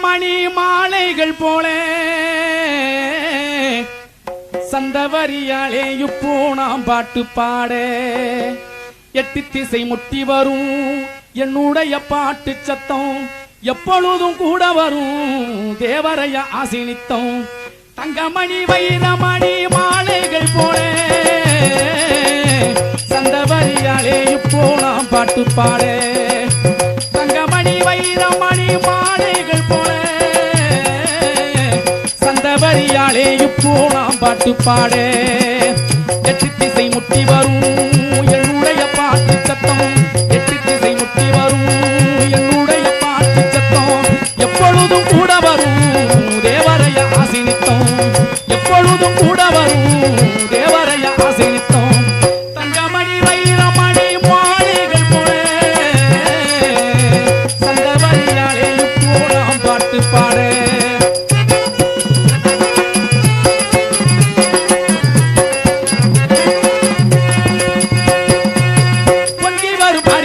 மணி மாலைகள் போல. சந்தவரியாலே இப்போ நாம் பாட்டு பாட. எட்டு திசை முட்டி வரும். என்னுடைய பாட்டு சத்தம் எப்பொழுதும் கூட வரும். தேவரைய ஆசினித்தம். தங்கமணி வைரமணி மாலைகள் போல. சந்தவரியாலே இப்போ நாம் பாட்டு பாட. தங்கமணி வைரமணி மாலை போல இப்போலாம் பாட்டு பாடே. எட்டு திசை முட்டி வரும் என்னுடைய பாட்டு சத்தம். எட்டு திசை முட்டி வரும் என்னுடைய பாட்டு சத்தம். எப்பொழுதும் கூட வரும் தேவரைய ஆசினித்தம். எப்பொழுதும் கூட வரும் தேவ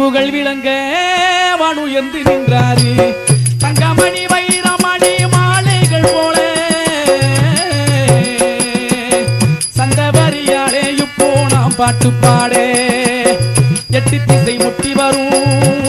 புகழ் விளங்க வானுயர்ந்து நின்றாரு. தங்கமணி வைரமணி மாலைகள் போல. சந்தவரியாலே இப்போ நாம் பாட்டு பாடே. எட்டு திசை முட்டி வரும்